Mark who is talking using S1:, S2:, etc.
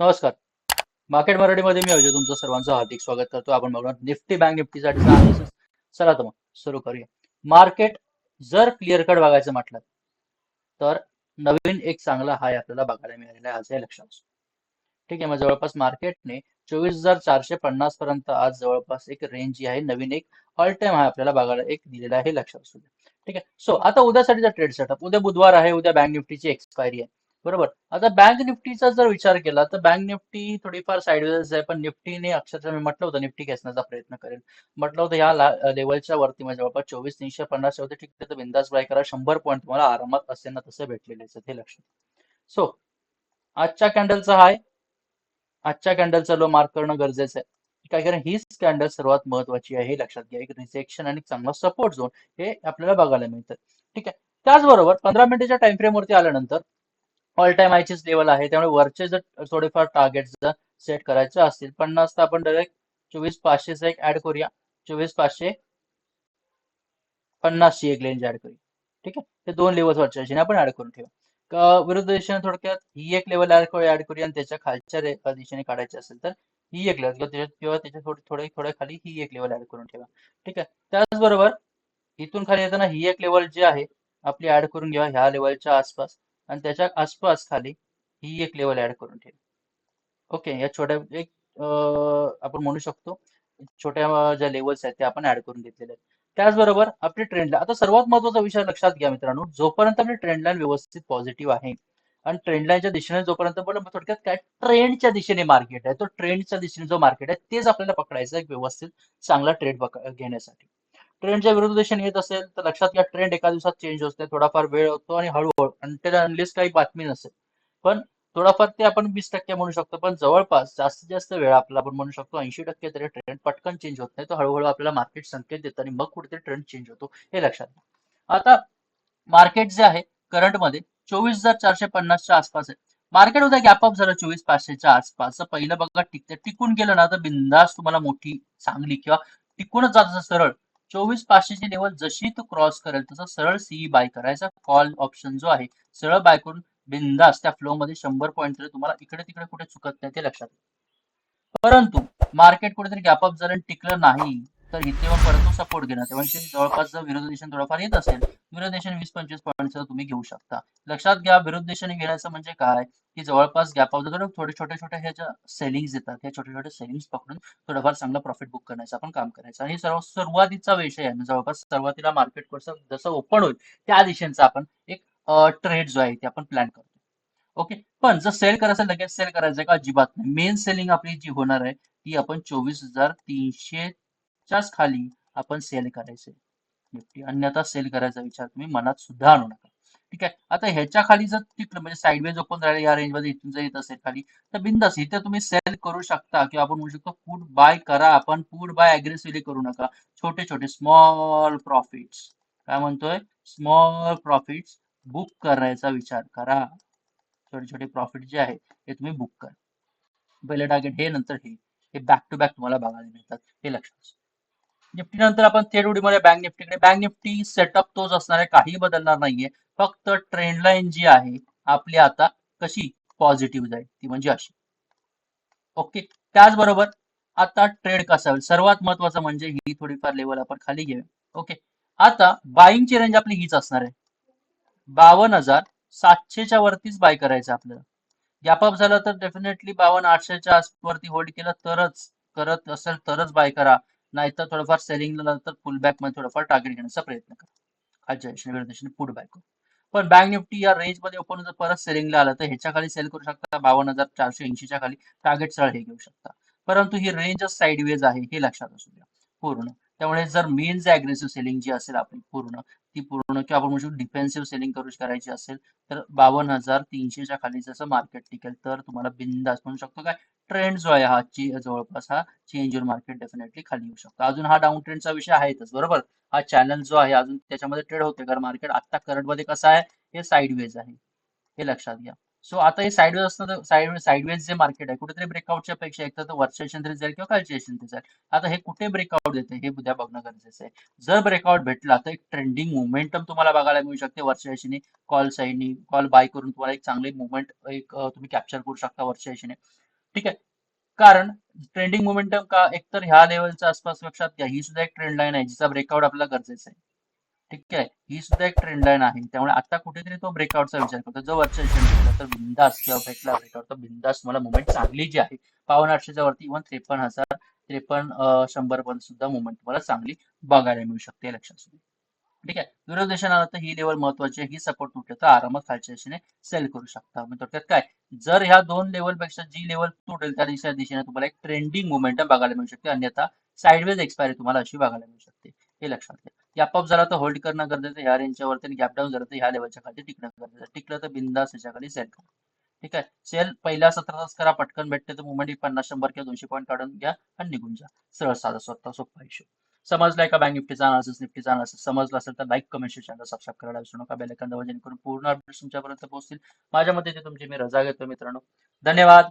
S1: नमस्कार. मार्केट मराठीमध्ये मी अजय तुमचं सर्वांचं हार्दिक स्वागत करतो. आपण बघणार निफ्टी बँक निफ्टीसाठी अनालिसिस चला तर मग सुरू करूया. मार्केट जर क्लिअर कट बघायचं म्हटलं तर नवीन एक चांगला हाय आपल्याला बघायला मिळालेला आहे. आज हे लक्षात असू. ठीक आहे मग जवळपास मार्केटने चोवीस हजार चारशे पन्नास पर्यंत आज जवळपास एक रेंज जी आहे नवीन एक ऑल टाइम हाय आपल्याला बघायला एक दिलेला आहे. लक्षात असू द्या. ठीक आहे. सो आता उद्यासाठीचा ट्रेड सेटअप उद्या बुधवार आहे उद्या बँक निफ्टीची एक्सपायरी आहे. बरोबर. आता बँक निफ्टीचा जर विचार केला तर बँक निफ्टी थोडीफार साईडवेज आहे पण निफ्टीने अक्षरशः मी म्हटलं होतं निफ्टी खेचण्याचा प्रयत्न करेल. म्हटलं होतं ह्या लेवलच्या वरती म्हणजे जवळपास चोवीस तीनशे पन्नास होते ठीक आहे तर बिंदास बाय करा शंभर पॉईंट तुम्हाला आरामात असे ना तसे भेटलेले असतात हे लक्षात सो आजच्या कॅन्डलचा हाय आजच्या कॅन्डलचा लो मार्क करणं गरजेचं आहे. काय कारण हीच कॅन्डल सर्वात महत्वाची आहे हे लक्षात घ्या. एक रिजेक्शन आणि चांगला सपोर्ट झोन हे आपल्याला बघायला मिळतं. ठीक आहे त्याचबरोबर पंधरा मिनिटाच्या टाइम फ्रेम वरती आल्यानंतर ऑल टाइम आयचीच लेवल आहे. त्यामुळे वरचे जर थोडेफार टार्गेट जर सेट करायचे असतील पन्नास तर आपण डायरेक्ट चोवीस पाचशेचा एक ऍड करूया. चोवीस पाचशे पन्नासची एक रेंज ऍड करूया. ठीक आहे? ते दोन लेवल वरच्या दिशेने आपण ऍड करून ठेवू. विरुद्ध दिशेने थोडक्यात ही एक लेवल ऍड ऍड करूया आणि त्याच्या खालच्या दिशेने काढायची असेल तर ही एक लेवल किंवा त्याच्या किंवा त्याच्या थोडी थोडे थोड्या खाली ही एक लेवल ऍड करून ठेवा. ठीक आहे? त्याचबरोबर इथून खाली येताना ही एक लेवल जी आहे आपली ऍड करून घ्या ह्या लेवलच्या आसपास. आणि त्याच्या आसपास खाली ही एक लेवल ऍड करून ठेवा. ओके या छोट्या एक आपण म्हणू शकतो छोट्या ज्या लेवल्स आहेत त्या आपण ऍड करून घेतलेल्या आहेत. त्याचबरोबर आपली ट्रेंड लाईन आता सर्वात महत्त्वाचा विषय लक्षात घ्या मित्रांनो जोपर्यंत आपली ट्रेंड लाईन व्यवस्थित पॉझिटिव्ह आहे आणि ट्रेंड लाईनच्या दिशेने जोपर्यंत पण थोडक्यात काय ट्रेंडच्या दिशेने मार्केट आहे तो ट्रेंडच्या दिशेने जो मार्केट आहे तेच आपल्याला पकडायचं एक व्यवस्थित चांगला ट्रेड घेण्यासाठी. ट्रेंडच्या विरुद्ध दिशेने येत असेल तर लक्षात घ्या ट्रेंड एका दिवसात चेंज होते. थोडाफार वेळ होतो आणि हळूहळू आणि अनलिस्ट काही बातमी नसेल. पण थोडाफार ते आपण वीस टक्के म्हणू शकतो. पण जवळपास जास्तीत जास्त वेळ आपला आपण म्हणू शकतो ऐंशी टक्के तरी ट्रेंड पटकन चेंज होत नाही. तो हळूहळू आपल्याला मार्केट संकेत देतं आणि मग कुठेतरी ट्रेंड चेंज होतो हे लक्षात घ्या. आता मार्केट जे आहे करंटमध्ये चोवीस हजार चारशे पन्नासच्या आसपास आहे. मार्केट उद्या गॅप अप झालं चोवीस पाचशेच्या आसपास. पहिलं बघा टिकते टिकून गेलं ना तर बिंदास तुम्हाला मोठी चांगली किंवा टिकूनच जात सरळ. चोवीस पाचशेची लेवल जशी तो क्रॉस करेल तसं सरळ सीई बाय करायचा कॉल ऑप्शन जो आहे सरळ बाय करून बिंदास त्या फ्लो मध्ये शंभर पॉईंट तरी तुम्हाला इकडे तिकडे कुठे चुकत नाही ते लक्षात परंतु मार्केट कुठेतरी गॅप अप झालं टिकलं नाही तर इथे पण परत सपोर्ट घेणार तेव्हा जवळपास जर विरोधी दिशेने थोडंफार येत असेल विरोध दिशेने वीस पंचवीस पॉईंट तुम्ही घेऊ शकता. लक्षात घ्या विरोध दिशेने घेण्याचं म्हणजे काय? की जवळपास गॅप अप थोडे छोटे छोटे ह्या ज्या सेलिंग्स येतात त्या छोटे छोटे सेलिंग्स पकडून थोडंफार चांगला प्रॉफिट बुक करण्याचं आपण काम करायचं. आणि सर्व सुरुवातीचा विषय आहे जवळपास सुरुवातीला मार्केट कसं जसं ओपन होईल त्या दिशेचा आपण एक ट्रेड जो आहे ते आपण प्लॅन करतो ओके पण जर सेल करायचं लगेच सेल करायचं का? अजिबात नाही. मेन सेलिंग आपली जी होणार आहे ती आपण चोवीस हजार तीनशे तीनशेच्याच खाली आपण सेल करायचे. निफ्टी अन्यथा सेल करायचा विचार तुम्ही मनात सुद्धा आणू नका. ठीक आहे? आता ह्याच्या खाली जर टिकलं म्हणजे साईडवेज ओपन राहिले या रेंजमध्ये इथून जर येत असेल खाली तर बिंदास इथे तुम्ही सेल करू शकता किंवा आपण म्हणू शकतो फूड बाय करा. आपण फूड बाय अग्रेसिव्हली करू नका. छोटे छोटे स्मॉल प्रॉफिट्स काय म्हणतोय? स्मॉल प्रॉफिट्स बुक करायचा विचार करा. छोटे छोटे प्रॉफिट जे आहे ते तुम्ही बुक करा. पहिले टार्गेट हे नंतर हे. हे बॅक टू बॅक तुम्हाला बघायला मिळतात. हे लक्षात निफ्टी नंतर आपण थेट उडीमध्ये बँक निफ्टीकडे. बँक निफ्टी सेटअप तोच असणार आहे. काही बदलणार नाहीये. फक्त ट्रेंड लाईन जी आहे आपली आता कशी पॉझिटिव्ह जाईल ती म्हणजे अशी. ओके त्याचबरोबर आता ट्रेड कसा होईल? सर्वात महत्वाचं म्हणजे ही थोडीफार लेवल आपण खाली घेऊया. ओके आता बाईंगची रेंज आपली हीच असणार आहे. बावन्न हजार सातशेच्या वरतीच बाय करायचं आपल्याला. गॅपअप झालं तर डेफिनेटली बावन्न आठशेच्या वरती होल्ड केलं तरच करत असेल तरच बाय करा. नाहीतर थोडंफार सेलिंगला नंतर फुल बॅकमध्ये थोडंफार टार्गेट घेण्याचा प्रयत्न करा. खालच्या दिशेने वेळ बॅक पण बँक निफ्टी या रेंजमध्ये ओपन जर परत सेलिंगला आलं तर ह्याच्या खाली सेल करू शकता. बावन्न हजार चारशे ऐंशीच्या खाली टार्गेट सरळ हे घेऊ शकता. परंतु ही रेंजच साईडवेज आहे हे लक्षात असू द्या. पूर्ण. त्यामुळे जर मेन जे अग्रेसिव्ह सेलिंग जी असेल आपली पूर्ण ती पूर्ण किंवा आपण म्हणू डिफेन्सिव्ह सेलिंग करू करायची असेल तर बावन्न हजार तीनशेच्या खाली जसं मार्केट टिकेल तर तुम्हाला बिंदास म्हणू शकतो काय? ट्रेंड जो आहे हा ची जवळपास हा चेंज इन मार्केट डेफिनेटली खाली येऊ शकतो. अजून हा डाऊन ट्रेंडचा विषय आहेतच बरोबर? हा चॅनल जो आहे अजून त्याच्यामध्ये ट्रेड होते कारण मार्केट आता करंटमध्ये कसं आहे हे साईडवेज आहे. हे लक्षात घ्या. सो आता हे साईडवेज असतं तर साईड साईडवेज जे मार्केट आहे कुठेतरी ब्रेकआउटच्या पेक्षा एक तर वरच्या तरी जाईल किंवा खालच्या तरी जाईल. आता हे कुठे ब्रेकआउट देते हे उद्या बघणं गरजेचं आहे. जर ब्रेकआउट भेटला तर एक ट्रेंडिंग मुवमेंटम तुम्हाला बघायला मिळू शकते. वरच्या दिशेने कॉल साईडनी कॉल बाय करून तुम्हाला एक चांगली मुवमेंट एक तुम्ही कॅप्चर करू शकता वरच्या दिशेने. ठीक आहे? कारण ट्रेंडिंग मोमेंटम का एकतर ह्या लेवलच्या आसपास लक्षात घ्या. ही सुद्धा एक ट्रेंड लाईन आहे जिचा ब्रेकआउट आपल्याला गरजेचा आहे. ठीक आहे? ही सुद्धा एक ट्रेंड लाईन आहे. त्यामुळे आता कुठेतरी तो ब्रेकआउटचा विचार करतो. जर वरच्या विचार तर बिंदास किंवा भेटला ब्रेकआउट तर बिंदास मला मुवमेंट चांगली जी आहे. पावन आठशेच्या वरती इव्हन त्रेपन्न हजार त्रेपन्न शंभर पर्यंत सुद्धा मुवमेंट तुम्हाला चांगली बघायला मिळू शकते लक्षात. सुद्धा ठीक आहे? विरोध दिशेने आला तर ही लेवल महत्वाची आहे. ही सपोर्ट तुटले तर आरामात खालच्या दिशेने सेल करू शकता. म्हणजे थोडक्यात काय? जर ह्या दोन लेवलपेक्षा जी लेवल तुटेल त्या दिशा दिशेने तुम्हाला एक ट्रेंडिंग मुवमेंटम बघायला मिळू शकते. अन्यथा साईडवेज एक्सपायरी तुम्हाला अशी बघायला मिळू शकते. हे लक्षात घ्या. गॅप अप झाला तर होल्ड करणं गरजेचं ह्या रेंजच्यावरती आणि गॅप डाऊन झालं तर ह्या लेवलच्या खाली टिकणं गरजेचं टिकलं तर बिंदास ह्याच्या खाली सेल करा. ठीक आहे? सेल पहिल्या सतरा तास करा. पटकन भेटते तर मुवमेंट पन्नास शंभर किंवा दोनशे पॉईंट काढून घ्या आणि निघून जा. सरळ साधा स्वतः सोपा हिशोब. समजलाय का बँक निफ्टीचा अनालिसिस निफ्टीचा अनालिसिस समजला असेल तर लाईक कमेंट चॅनल सबस्क्राईब करायला विसरू नका. बेल आयकॉन जेणेकरून पूर्ण अपडेट्स तुमच्यापर्यंत पोहोचतील. माझ्या मते ते तुमची मी रजा घेतो मित्रांनो. धन्यवाद.